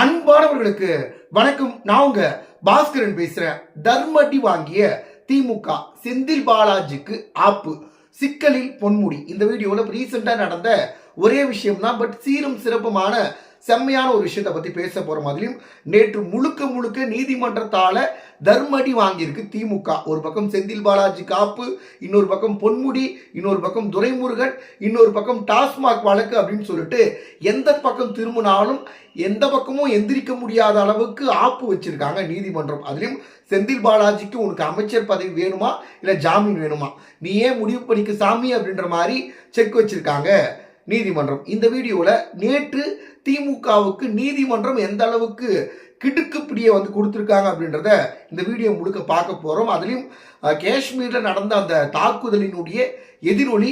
அன்பானவர்களுக்கு வணக்கம். நான் உங்க பாஸ்கரன் பேசுறேன் தர்மடி வாங்கிய திமுக செந்தில் பாலாஜிக்கு ஆப்பு. சிக்கலில் பொன்முடி. இந்த வீடியோல ரீசெண்டா நடந்த ஒரே விஷயம் தான் பட் சீரும் சிறப்புமான செம்மையான ஒரு விஷயத்தை பற்றி பேச போகிறோம் மாதிரியும் நேற்று முழுக்க முழுக்க நீதிமன்றத்தால் தர்மடி வாங்கியிருக்கு திமுக. ஒரு பக்கம் செந்தில் பாலாஜி காப்பு இன்னொரு பக்கம் பொன்முடி இன்னொரு பக்கம் துரைமுருகன் இன்னொரு பக்கம் டாஸ்மாக் வழக்கு அப்படின்னு சொல்லிட்டு எந்த பக்கம் திரும்பினாலும் எந்த பக்கமும் எந்திரிக்க முடியாத அளவுக்கு ஆப்பு வச்சிருக்காங்க நீதிமன்றம். அதுலேயும் செந்தில் பாலாஜிக்கு உனக்கு அமைச்சர் பதவி வேணுமா? இல்லை ஜாமீன் வேணுமா? நீ ஏன் முடிவு பண்ணிக்க சாமி அப்படின்ற மாதிரி செக் வச்சிருக்காங்க. நீதிமன்றம். இந்த வீடியோவில் நேற்று திமுகவுக்கு நீதிமன்றம் எந்த அளவுக்கு கிடுக்கு பிடியை வந்து கொடுத்துருக்காங்க அப்படின்றத இந்த வீடியோ முழுக்க பார்க்க போகிறோம் அதுலேயும் காஷ்மீரில் நடந்த அந்த தாக்குதலினுடைய எதிரொலி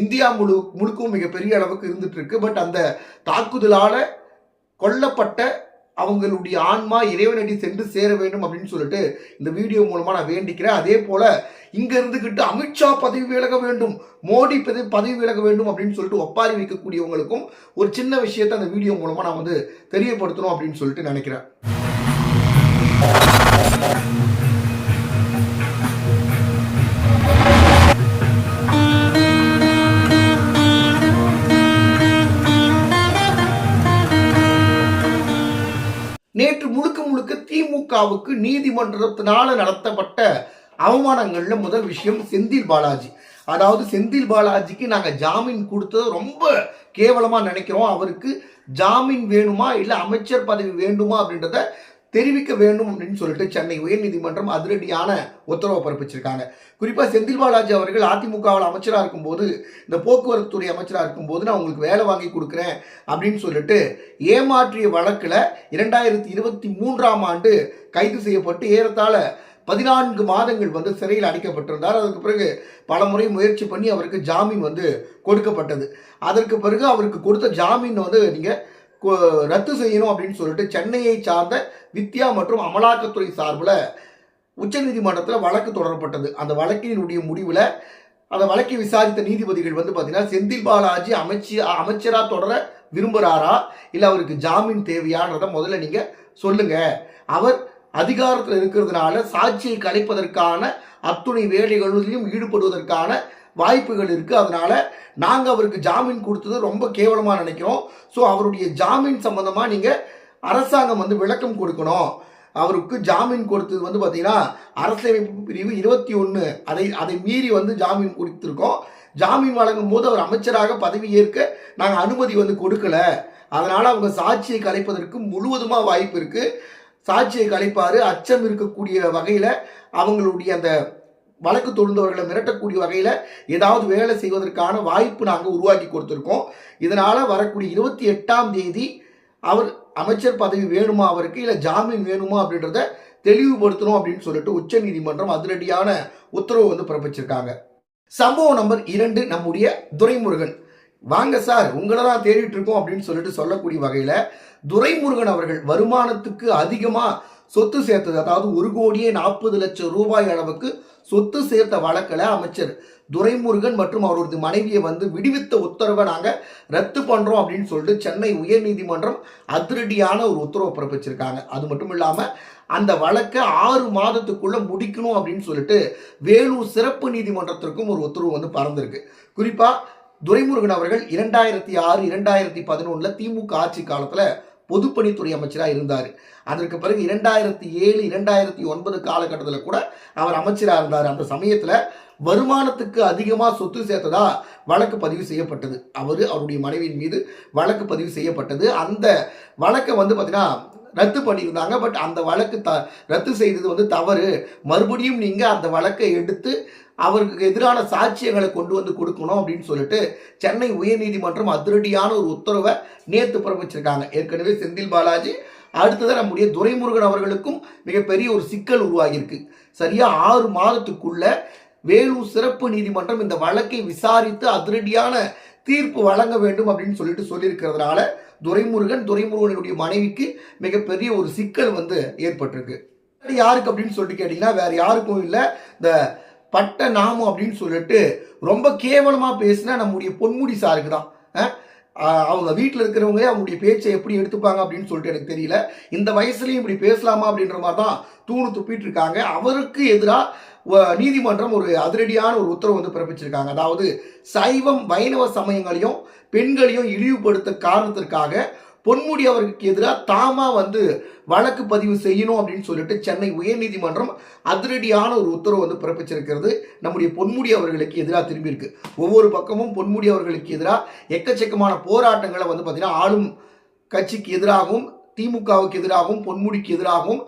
இந்தியா முழு முழுக்கவும் மிகப்பெரிய அளவுக்கு இருந்துட்டுருக்கு. பட் அந்த தாக்குதலால் கொல்லப்பட்ட அவங்களுடைய ஆன்மா இறைவனடி சென்று சேர வேண்டும் அப்படின்னு சொல்லிட்டு இந்த வீடியோ மூலமாக நான் வேண்டிக்கிறேன். அதே போல் இங்க இருந்துகிட்டு அமித்ஷா பதவி விலக வேண்டும் மோடி பதவி பதவி விலக வேண்டும் அப்படின்னு சொல்லிட்டு ஒப்பாரி வைக்கக்கூடியவங்களுக்கும் ஒரு சின்ன விஷயத்தை அந்த வீடியோ மூலமா நான் வந்து தெரியப்படுத்தணும் அப்படின்னு சொல்லிட்டு நினைக்கிறேன். நேற்று முழுக்க முழுக்க திமுகவுக்கு நீதிமன்றத்தினால நடத்தப்பட்ட அவமானங்களில் முதல் விஷயம் செந்தில் பாலாஜி. அதாவது செந்தில் பாலாஜிக்கு நாங்கள் ஜாமீன் கொடுத்தது ரொம்ப கேவலமாக நினைக்கிறோம். அவருக்கு ஜாமீன் வேணுமா இல்லை அமைச்சர் பதவி வேண்டுமா அப்படின்றத தெரிவிக்க வேண்டும் அப்படின்னு சொல்லிட்டு சென்னை உயர்நீதிமன்றம் அதிரடியான உத்தரவை பிறப்பிச்சிருக்காங்க. குறிப்பாக செந்தில் பாலாஜி அவர்கள் அதிமுகவில் அமைச்சராக இருக்கும்போது இந்த போக்குவரத்து துறை அமைச்சராக இருக்கும்போது நான் உங்களுக்கு வேலை வாங்கி கொடுக்குறேன் அப்படின்னு சொல்லிட்டு ஏமாற்றிய வழக்கில் இரண்டாயிரத்தி இருபத்தி மூன்றாம் ஆண்டு கைது செய்யப்பட்டு ஏறத்தாழ பதினான்கு மாதங்கள் வந்து சிறையில் அடைக்கப்பட்டிருந்தார். அதற்கு பிறகு பல முறை முயற்சி பண்ணி அவருக்கு ஜாமீன் வந்து கொடுக்கப்பட்டது. அதற்கு பிறகு அவருக்கு கொடுத்த ஜாமீன் வந்து நீங்கள் ரத்து செய்யணும் அப்படின்னு சொல்லிட்டு சென்னையை சார்ந்த வித்யா மற்றும் அமலாக்கத்துறை சார்பில் உச்சநீதிமன்றத்தில் வழக்கு தொடரப்பட்டது. அந்த வழக்கினுடைய முடிவில் அந்த வழக்கை விசாரித்த நீதிபதிகள் வந்து பார்த்தீங்கன்னா செந்தில் பாலாஜி அமைச்சி அமைச்சராக தொடர விரும்புகிறாரா இல்லை அவருக்கு ஜாமீன் தேவையான்றதை முதல்ல நீங்கள் சொல்லுங்கள் அவர் அதிகாரத்தில் இருக்கிறதுனால சாட்சியை கலைப்பதற்கான அத்துணை வேலைகளிலும் ஈடுபடுவதற்கான வாய்ப்புகள் இருக்குது அதனால் நாங்கள் அவருக்கு ஜாமீன் கொடுத்தது ரொம்ப கேவலமாக நினைக்கிறோம். ஸோ அவருடைய ஜாமீன் சம்மந்தமாக நீங்கள் அரசாங்கம் வந்து விளக்கம் கொடுக்கணும். அவருக்கு ஜாமீன் கொடுத்தது வந்து பார்த்தீங்கன்னா அரசியலமைப்பு பிரிவு இருபத்தி ஒன்று அதை அதை மீறி வந்து ஜாமீன் கொடுத்துருக்கோம். ஜாமீன் வழங்கும் போது அவர் அமைச்சராக பதவி ஏற்க நாங்கள் அனுமதி வந்து கொடுக்கல. அதனால் அவங்க சாட்சியை கலைப்பதற்கு முழுவதுமாக வாய்ப்பு இருக்குது சாட்சியை கலைப்பார். அச்சம் இருக்கக்கூடிய வகையில் அவங்களுடைய அந்த வழக்கு தொழுந்தவர்களை மிரட்டக்கூடிய வகையில் ஏதாவது வேலை செய்வதற்கான வாய்ப்பு நாங்கள் உருவாக்கி கொடுத்துருக்கோம். இதனால் வரக்கூடிய இருபத்தி எட்டாம் தேதி அவர் அமைச்சர் பதவி வேணுமா அவருக்கு? இல்லை ஜாமீன் வேணுமா அப்படின்றத தெளிவுபடுத்தணும் அப்படின்னு சொல்லிட்டு உச்சநீதிமன்றம் அதிரடியான உத்தரவு வந்து பிறப்பிச்சிருக்காங்க. சம்பவம் நம்பர் இரண்டு நம்முடைய துரைமுருகன். வாங்க சார் உங்களை தான் தேடிட்டு இருக்கோம் அப்படின்னு சொல்லிட்டு சொல்லக்கூடிய வகையில் துரைமுருகன் அவர்கள் வருமானத்துக்கு அதிகமாக சொத்து சேர்த்தது. அதாவது ஒரு கோடியே நாற்பது லட்சம் ரூபாய் அளவுக்கு சொத்து சேர்த்த வழக்கில் அமைச்சர் துரைமுருகன் மற்றும் அவரது மனைவியை வந்து விடுவித்த உத்தரவை நாங்கள் ரத்து பண்ணுறோம் அப்படின்னு சொல்லிட்டு சென்னை உயர்நீதிமன்றம் அதிரடியான ஒரு உத்தரவை பிறப்பிச்சிருக்காங்க. அது மட்டும் இல்லாமல் அந்த வழக்கை ஆறு மாதத்துக்குள்ளே முடிக்கணும் அப்படின்னு சொல்லிட்டு வேலூர் சிறப்பு நீதிமன்றத்திற்கும் ஒரு உத்தரவு வந்து பறந்துருக்கு. குறிப்பாக துரைமுருகன் அவர்கள் இரண்டாயிரத்தி ஆறு இரண்டாயிரத்தி பதினொன்றில் திமுக ஆட்சி காலத்தில் பொதுப்பணித்துறை அமைச்சராக இருந்தார். அதற்கு பிறகு இரண்டாயிரத்தி ஏழு இரண்டாயிரத்தி ஒன்பது காலகட்டத்தில் கூட அவர் அமைச்சராக இருந்தார். அந்த சமயத்தில் வருமானத்துக்கு அதிகமாக சொத்து சேர்த்ததா வழக்கு பதிவு செய்யப்பட்டது. அவர் அவருடைய மனைவியின் மீது வழக்கு பதிவு செய்யப்பட்டது. அந்த வழக்கை வந்து பார்த்தீங்கன்னா ரத்து பண்ணியிருந்தாங்க. பட் அந்த வழக்கு த ரத்து செய்தது வந்து தவறு. மறுபடியும் நீங்கள் அந்த வழக்கை எடுத்து அவருக்கு எதிரான சாட்சியங்களை கொண்டு வந்து கொடுக்கணும் அப்படின்னு சொல்லிட்டு சென்னை உயர்நீதிமன்றம் அதிரடியான ஒரு உத்தரவை நேற்று பிறப்பிச்சிருக்காங்க. ஏற்கனவே செந்தில் பாலாஜி அடுத்ததாக நம்முடைய துரைமுருகன் அவர்களுக்கும் மிகப்பெரிய ஒரு சிக்கல் உருவாகியிருக்கு. சரியாக ஆறு மாதத்துக்குள்ள வேலூர் சிறப்பு நீதிமன்றம் இந்த வழக்கை விசாரித்து அதிரடியான தீர்ப்பு வழங்க வேண்டும் அப்படின்னு சொல்லிட்டு சொல்லியிருக்கிறதுனால துரைமுருகன் துரைமுருகனுடைய மனைவிக்கு மிகப்பெரிய ஒரு சிக்கல் வந்து ஏற்பட்டிருக்கு. யாருக்கு அப்படின்னு சொல்லிட்டு கேட்டிங்கன்னா வேறு யாருக்கும் இல்லை. இந்த பட்ட நாமம் அப்படின்னு சொல்லிட்டு ரொம்ப கேவலமாக பேசினா நம்முடைய பொன்முடி சாருக்கு தான். அவங்க வீட்டில் இருக்கிறவங்க அவங்களுடைய பேச்சை எப்படி எடுத்துப்பாங்க அப்படின்னு சொல்லிட்டு எனக்கு தெரியல. இந்த வயசுலேயும் இப்படி பேசலாமா அப்படின்ற மாதிரி தான் தூணு துப்பிட்டு இருக்காங்க. அவருக்கு எதிராக நீதிமன்றம் ஒரு அதிரடியான ஒரு உத்தரவு வந்து பிறப்பிச்சிருக்காங்க. அதாவது சைவம் வைணவ சமயங்களையும் பெண்களையும் இழிவுபடுத்த காரணத்திற்காக பொன்முடி அவர்களுக்கு எதிராக தாமா வந்து வழக்கு பதிவு செய்யணும் அப்படின்னு சொல்லிட்டு சென்னை உயர்நீதிமன்றம் அதிரடியான ஒரு உத்தரவு வந்து பிறப்பிச்சிருக்கிறது. நம்முடைய பொன்முடி அவர்களுக்கு எதிராக திரும்பியிருக்கு ஒவ்வொரு பக்கமும் பொன்முடி அவர்களுக்கு எதிராக எக்கச்சக்கமான போராட்டங்களை வந்து பார்த்தீங்கன்னா ஆளும் கட்சிக்கு எதிராகவும் திமுகவுக்கு எதிராகவும் பொன்முடிக்கு எதிராகவும்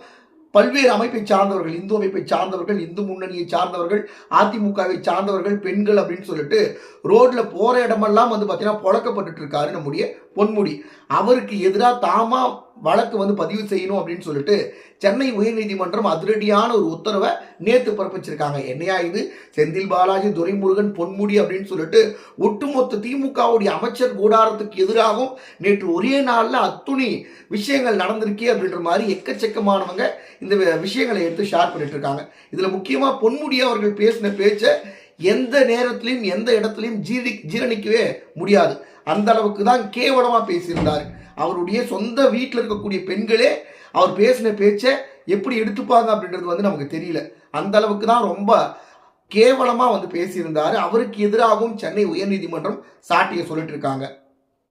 பல்வேறு அமைப்பை சார்ந்தவர்கள் இந்து அமைப்பை சார்ந்தவர்கள் இந்து முன்னணியை சார்ந்தவர்கள் அதிமுகவை சார்ந்தவர்கள் பெண்கள் அப்படின்னு சொல்லிட்டு ரோட்ல போற இடமெல்லாம் வந்து பார்த்தீங்கன்னா புழக்கப்பட்டு இருக்காரு நம்முடைய பொன்முடி. அவருக்கு எதிராக தாமா வழக்கு வந்து பதிவு செய்யணும் அப்படின்னு சொல்லிட்டு சென்னை உயர்நீதிமன்றம் அதிரடியான ஒரு உத்தரவை நேத்து பிறப்பிச்சிருக்காங்க. என்னையா இது? செந்தில் பாலாஜி துரைமுருகன் பொன்முடி அப்படின்னு சொல்லிட்டு ஒட்டுமொத்த திமுகவுடைய அமைச்சர் கூடாரத்துக்கு எதிராகவும் நேற்று ஒரே நாளில் அத்துணி விஷயங்கள் நடந்திருக்கே அப்படின்ற மாதிரி எக்கச்சக்கமானவங்க இந்த விஷயங்களை எடுத்து ஷேர் பண்ணிட்டு இருக்காங்க இதுல முக்கியமா பொன்முடி அவர்கள் பேசின பேச்சை எந்த நேரத்திலையும் எந்த இடத்துலையும் ஜீரணி ஜீரணிக்கவே முடியாது. அந்த அளவுக்கு தான் கேவலமா பேசியிருந்தார். அவருடைய சொந்த வீட்டில் இருக்கக்கூடிய பெண்களே அவர் பேசின பேச்சை எப்படி எடுத்துப்பாங்க அப்படின்றது வந்து நமக்கு தெரியல. அந்த அளவுக்கு தான் ரொம்ப கேவலமாக வந்து பேசியிருந்தாரு. அவருக்கு எதிராகவும் சென்னை உயர்நீதிமன்றம் சாட்டியை சொல்லிட்டு இருக்காங்க.